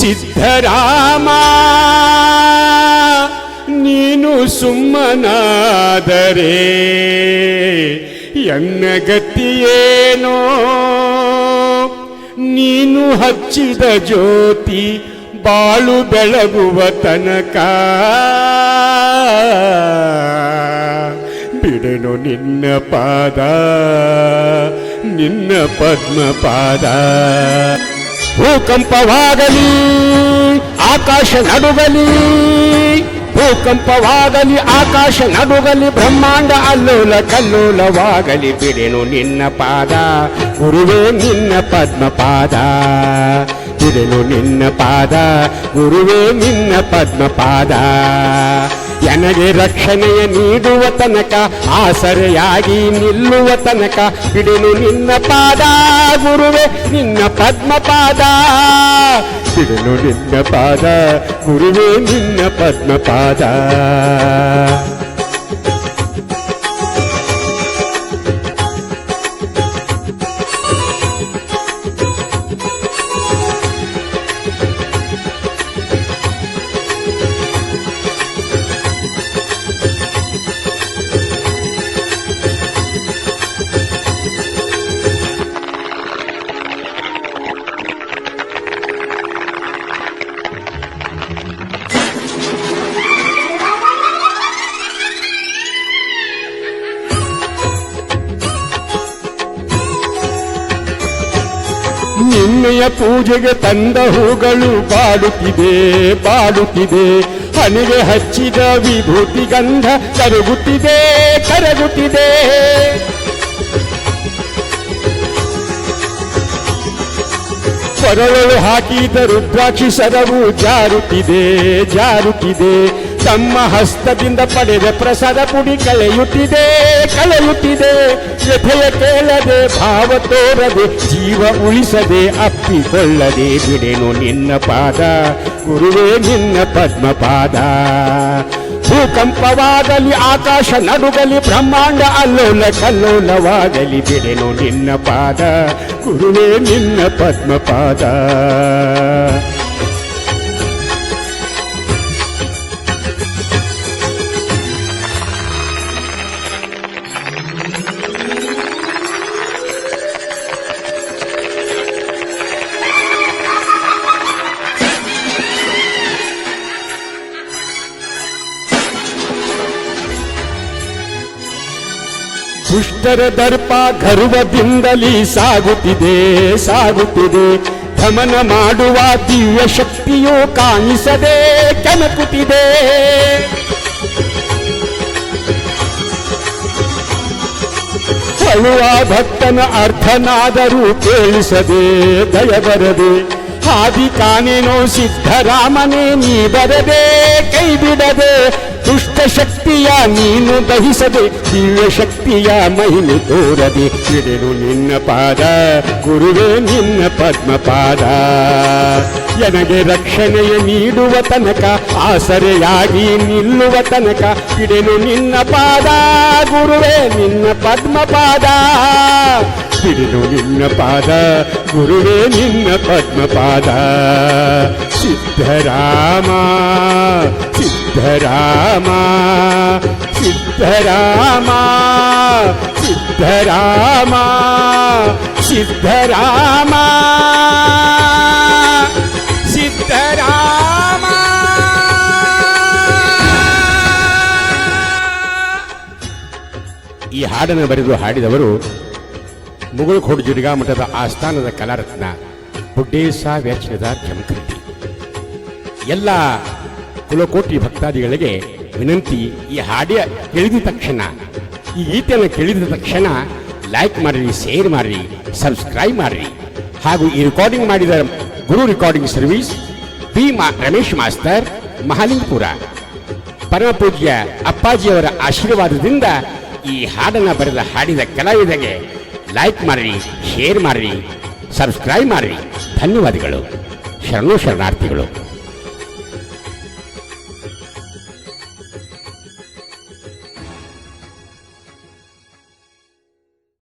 ಸಿದ್ಧರಾಮ. ನೀನು ಸುಮ್ಮನಾದರೆ ಎನ್ನ ಗತಿಯೇನೋ ನೀನು ಹಚ್ಚಿದ ಜ್ಯೋತಿ ಬಾಳು ಬೆಳಗುವ ತನಕ. ಬಿಡನು ನಿನ್ನ ಪಾದ, ನಿನ್ನ ಪದ್ಮ ಪಾದ ಭೂಕಂಪವಾಗಲಿ, ಆಕಾಶ ನಡುಗಲಿ, ಭೂಕಂಪವಾಗಲಿ, ಆಕಾಶ ನಡುಗಲಿ, ಬ್ರಹ್ಮಾಂಡ ಅಲ್ಲೋಲ ಕಲ್ಲೋಲವಾಗಲಿ, ಬಿಡೆನು ನಿನ್ನ ಪಾದ, ಗುರುವೇ ನಿನ್ನ ಪದ್ಮ ಪಾದ, ಬಿಡೆನು ನಿನ್ನ ಪಾದ, ಗುರುವೇ ನಿನ್ನ ಪದ್ಮ ಪಾದ. ನನಗೆ ರಕ್ಷಣೆಯ ನೀಡುವ ತನಕ, ಆಸರೆಯಾಗಿ ನಿಲ್ಲುವ ತನಕ, ಬಿಡಲು ನಿನ್ನ ಪಾದ ಗುರುವೆ, ನಿನ್ನ ಪದ್ಮ ಪಾದ. ನಿನ್ನ ಪಾದ ಗುರುವೆ, ನಿನ್ನ ಪದ್ಮ ಪಾದ. ನಿನ್ನೆಯ ಪೂಜೆಗೆ ತಂದ ಹೂಗಳು ಬಾಡುತ್ತಿದೆ ಬಾಡುತ್ತಿದೆ. ಹನಿಗೆ ಹಚ್ಚಿದ ವಿಭೂತಿ ಗಂಧ ಕರಗುತ್ತಿದೆ ಕರಗುತ್ತಿದೆ. ಕೊರಳಲು ಹಾಕಿದ ರುದ್ರಾಕ್ಷಿ ಸರವು ಜಾರುತ್ತಿದೆ ಜಾರುತ್ತಿದೆ. ತಮ್ಮ ಹಸ್ತದಿಂದ ಪಡೆದ ಪ್ರಸಾದ ಪುಡಿ ಕಳೆಯುತ್ತಿದೆ ಕಳೆಯುತ್ತಿದೆ. ವ್ಯಥೆಯ ಕೇಳದೆ ಭಾವ ತೋರದೆ, ಜೀವ ಉಳಿಸದೆ, ಅಪ್ಪಿಕೊಳ್ಳದೆ ಬಿಡೆನು ನಿನ್ನ ಪಾದ. ಗುರುವೇ ನಿನ್ನ ಪದ್ಮಪಾದ. ಭೂಕಂಪವಾಗಲಿ, ಆಕಾಶ ನಡುಗಲಿ, ಬ್ರಹ್ಮಾಂಡ ಅಲ್ಲೋಲ ಕಲ್ಲೋಲವಾಗಲಿ ಬಿಡೆನು ನಿನ್ನ ಪಾದ. ಗುರುವೇ ನಿನ್ನ ಪದ್ಮ ದುಷ್ಟರ ದರ್ಪ ಗರ್ವದಿಂದಲೇ ಸಾಗುತ್ತಿದೆ ಸಾಗುತ್ತಿದೆ. ಗಮನ ಮಾಡುವ ದಿವ್ಯ ಶಕ್ತಿಯು ಕಾಣಿಸದೆ ಕೆಣಕುತ್ತಿದೆ. ಅಳುವ ಭಕ್ತನ ಅರ್ಥನಾದರೂ ಕೇಳಿಸದೆ ದಯ ಬರದೆ ಹಾದಿ ಕಾನೇನೋ ಸಿದ್ಧರಾಮನೇ, ನೀ ಬರದೆ, ಕೈ ಬಿಡದೆ. ದುಷ್ಟ ಶಕ್ತಿಯ ನೀನು ದಹಿಸದೆ ದಿವ್ಯ ಶಕ್ತಿಯ ಮಹಿಮೆ ತೋರದೆ ಬಿಡೆನು ನಿನ್ನ ಪಾದ, ಗುರುವೇ ನಿನ್ನ ಪದ್ಮ ಪಾದ. ನನಗೆ ರಕ್ಷಣೆಯ ನೀಡುವ ತನಕ, ಆಸರೆಯಾಗಿ ನಿಲ್ಲುವ ತನಕ ಬಿಡೆನು ನಿನ್ನ ಪಾದ, ಗುರುವೇ ನಿನ್ನ ಪದ್ಮ ಪಾದ. ಬಿಡೆನು ನಿನ್ನ ಪಾದ, ಗುರುವೇ ನಿನ್ನ ಪದ್ಮ ಪಾದ. ಸಿದ್ಧರಾಮ. ಸಿದ್ಧರಾಮ ಸಿದ್ಧರಾಮ ಸಿದ್ಧರಾಮ ಸಿದ್ಧರಾಮ. ಸಿದ್ಧರಾಮ. ಈ ಹಾಡನ್ನು ಬರೆದು ಹಾಡಿದವರು ಮುಗುಳುಖೋಡು ಜಿರ್ಗಾ ಮಠದ ಆಸ್ಥಾನದ ಕಲಾರತ್ನ ಬುಡ್ಡೇಸ ವ್ಯಾಚದ ಜಮಖಂಡಿ ಎಲ್ಲ ಕುಲಕೋಟಿ ಭಕ್ತಾದಿಗಳಿಗೆ ವಿನಂತಿ, ಈ ಹಾಡಿಯ ಕೇಳಿದ ತಕ್ಷಣ, ಈ ಗೀತೆಯನ್ನು ಕೇಳಿದ ತಕ್ಷಣ ಲೈಕ್ ಮಾಡಿರಿ ಶೇರ್ ಮಾಡಿರಿ ಸಬ್ಸ್ಕ್ರೈಬ್ ಮಾಡಿರಿ. ಹಾಗೂ ಈ ರೆಕಾರ್ಡಿಂಗ್ ಮಾಡಿದ ಗುರು ರೆಕಾರ್ಡಿಂಗ್ ಸರ್ವಿಸ್ ಬಿ ಮಾ ರಮೇಶ್ ಮಾಸ್ತರ್ ಮಹಾಲಿಂಗಪುರ. ಪರಮಪೂಜ್ಯ ಅಪ್ಪಾಜಿಯವರ ಆಶೀರ್ವಾದದಿಂದ ಈ ಹಾಡನ್ನು ಬರೆದ ಹಾಡಿದ ಕಲಾವಿದಗೆ ಲೈಕ್ ಮಾಡಿರಿ ಶೇರ್ ಮಾಡಿರಿ ಸಬ್ಸ್ಕ್ರೈಬ್ ಮಾಡಿರಿ. ಧನ್ಯವಾದಗಳು. ಶರಣು ಶರಣಾರ್ಥಿಗಳು.